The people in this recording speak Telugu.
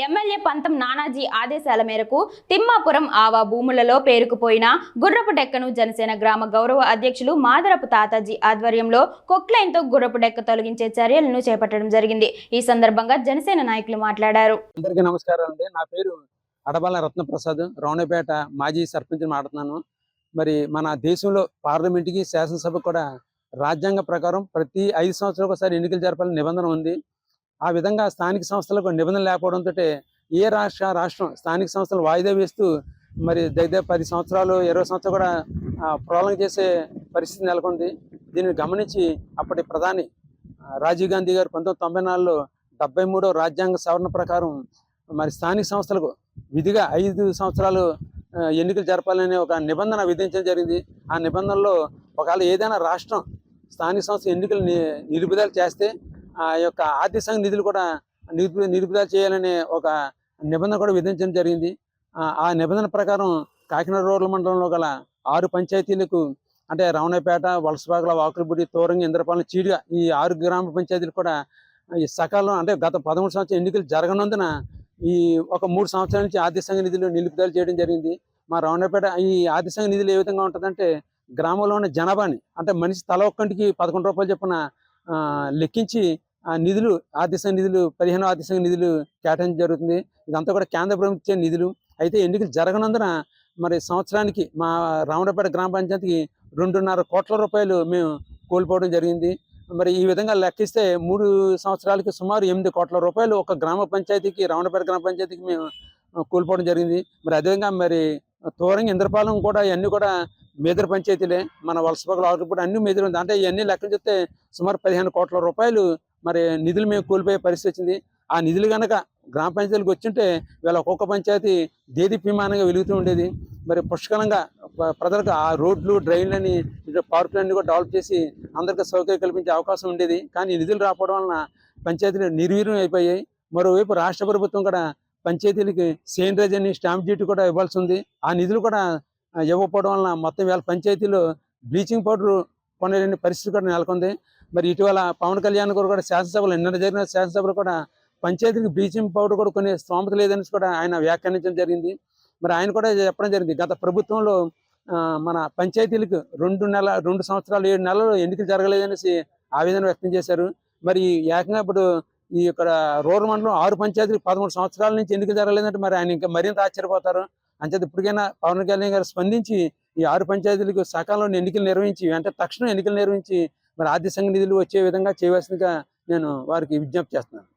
ఎమ్మెల్యే పంతం నానాజీ ఆదేశాల మేరకు తిమ్మాపురం ఆవా భూములలో పేరుకుపోయిన గుర్రపు డెక్కను జనసేన గ్రామ గౌరవ అధ్యక్షులు మాదరపు తాతాజీ ఆధ్వర్యంలో కొక్లైన్తో గుర్రపు డెక్క తొలగించే చర్యలను చేపట్టడం జరిగింది. ఈ సందర్భంగా జనసేన నాయకులు మాట్లాడారు. అందరికీ నమస్కారం అండి. నా పేరు అడబాల రత్నప్రసాద్. రౌణపేట మాజీ సర్పంచ్ మాట్లాడుతున్నాను. మరి మన దేశంలో పార్లమెంట్కి శాసనసభ కూడా రాజ్యాంగ ప్రకారం ప్రతి ఐదు సంవత్సరాలకు ఒకసారి ఎన్నికలు జరపాలని నిబంధన ఉంది. ఆ విధంగా స్థానిక సంస్థలకు నిబంధన లేకపోవడంతో ఏ రాష్ట్ర రాష్ట్రం స్థానిక సంస్థలు వాయిదా వేస్తూ మరి దగ్గర పది సంవత్సరాలు ఇరవై సంవత్సరాలు కూడా ప్రోలం చేసే పరిస్థితి నెలకొంది. దీనిని గమనించి అప్పటి ప్రధాని రాజీవ్ గాంధీ గారు పంతొమ్మిది తొంభై నాలుగులో డెబ్బై మూడో రాజ్యాంగ సవరణ ప్రకారం మరి స్థానిక సంస్థలకు విధిగా ఐదు సంవత్సరాలు ఎన్నికలు జరపాలనే ఒక నిబంధన విధించడం జరిగింది. ఆ నిబంధనలో ఒకవేళ ఏదైనా రాష్ట్రం స్థానిక సంస్థ ఎన్నికలు ని- నిలుపుదల చేస్తే ఆ యొక్క ఆర్థిక సంఘ నిధులు కూడా నిరుపు నిరుపుదల చేయాలనే ఒక నిబంధన కూడా విధించడం జరిగింది. ఆ నిబంధన ప్రకారం కాకినాడ రోడ్ల మండలంలో గల ఆరు పంచాయతీలకు అంటే రమణపేట వలసబాగల వాకులపూడి తోరంగి ఇంద్రపాలెం చీడిగా ఈ ఆరు గ్రామ పంచాయతీలు కూడా ఈ సకాలం అంటే గత పదమూడు సంవత్సరం ఎన్నికలు జరగనందున ఈ ఒక మూడు సంవత్సరాల నుంచి ఆర్థిక సంఘ నిధులు నిలుపుదల చేయడం జరిగింది. మా రమణపేట ఈ ఆర్థిక సంఘ నిధులు ఏ విధంగా ఉంటుందంటే గ్రామంలో ఉన్న జనాభాని అంటే మనిషి తల ఒక్కంటికి పదకొండు రూపాయలు చొప్పున లెక్కించి ఆ నిధులు ఆర్థిక నిధులు పదిహేను ఆర్థిక నిధులు కేటాయించడం జరుగుతుంది. ఇదంతా కూడా కేంద్ర ప్రభుత్వం నిధులు. అయితే ఎన్నికలు జరగనందున మరి సంవత్సరానికి మా రామడపేట గ్రామ పంచాయతీకి రెండున్నర కోట్ల రూపాయలు మేము కోల్పోవడం జరిగింది. మరి ఈ విధంగా లెక్కిస్తే మూడు సంవత్సరాలకి సుమారు ఎనిమిది కోట్ల రూపాయలు ఒక గ్రామ పంచాయతీకి రావణపేట గ్రామ పంచాయతీకి మేము కోల్పోవడం జరిగింది. మరి అదేవిధంగా మరి తోరంగి ఇంద్రపాలెం కూడా ఇవన్నీ కూడా మేదర పంచాయతీలే. మన వలసపగల ఆకుపూడి అన్ని మేదర ఉంది. అంటే ఇవన్నీ లెక్కలు చెప్తే సుమారు పదిహేను కోట్ల రూపాయలు మరి నిధులు మేము కోల్పోయే పరిస్థితి వచ్చింది. ఆ నిధులు కనుక గ్రామ పంచాయతీలకు వచ్చింటే వీళ్ళ ఒక్కొక్క పంచాయతీ దేదీప్యమానంగా వెలుగుతూ ఉండేది. మరి పుష్కలంగా ప్రజలకు ఆ రోడ్లు డ్రైన్లని పార్కులన్నీ కూడా డెవలప్ చేసి అందరికీ సౌకర్యం కల్పించే అవకాశం ఉండేది. కానీ నిధులు రాకపోవడం వలన పంచాయతీలు నిర్వీర్యం అయిపోయాయి. మరోవైపు రాష్ట్ర ప్రభుత్వం కూడా పంచాయతీలకి సేంద్రేజ్ అని స్టాంప్ డ్యూటీ కూడా ఇవ్వాల్సి ఉంది. ఆ నిధులు కూడా ఇవ్వకపోవడం వలన మొత్తం వేళ పంచాయతీలో బ్లీచింగ్ పౌడర్ కొనలేని పరిస్థితి కూడా నెలకొంది. మరి ఇటీవల పవన్ కళ్యాణ్ గారు కూడా శాసనసభలో నిన్న జరిగిన శాసనసభలో కూడా పంచాయతీకి బ్లీచింగ్ పౌడర్ కూడా కొనే స్తోమత లేదని కూడా ఆయన వ్యాఖ్యానించడం జరిగింది. మరి ఆయన కూడా చెప్పడం జరిగింది. గత ప్రభుత్వంలో మన పంచాయతీలకు రెండు నెల రెండు సంవత్సరాలు ఏడు నెలలు ఎన్నికలు జరగలేదనేసి ఆవేదన వ్యక్తం చేశారు. మరి ఏకంగా ఇప్పుడు ఈ ఇక్కడ రూరల్ మండలం ఆరు పంచాయతీలు పదమూడు సంవత్సరాల నుంచి ఎన్నికలు జరగలేదంటే మరి ఆయన ఇంకా మరింత ఆశ్చర్యపోతారు. అంచేత ఇప్పటికైనా పవన్ కళ్యాణ్ గారు స్పందించి ఈ ఆరు పంచాయతీలకు సకాలంలో ఎన్నికలు నిర్వహించి అంటే తక్షణం ఎన్నికలు నిర్వహించి మరి ఆర్థిక సంఘ నిధులు వచ్చే విధంగా చేయవలసిందిగా నేను వారికి విజ్ఞప్తి చేస్తున్నాను.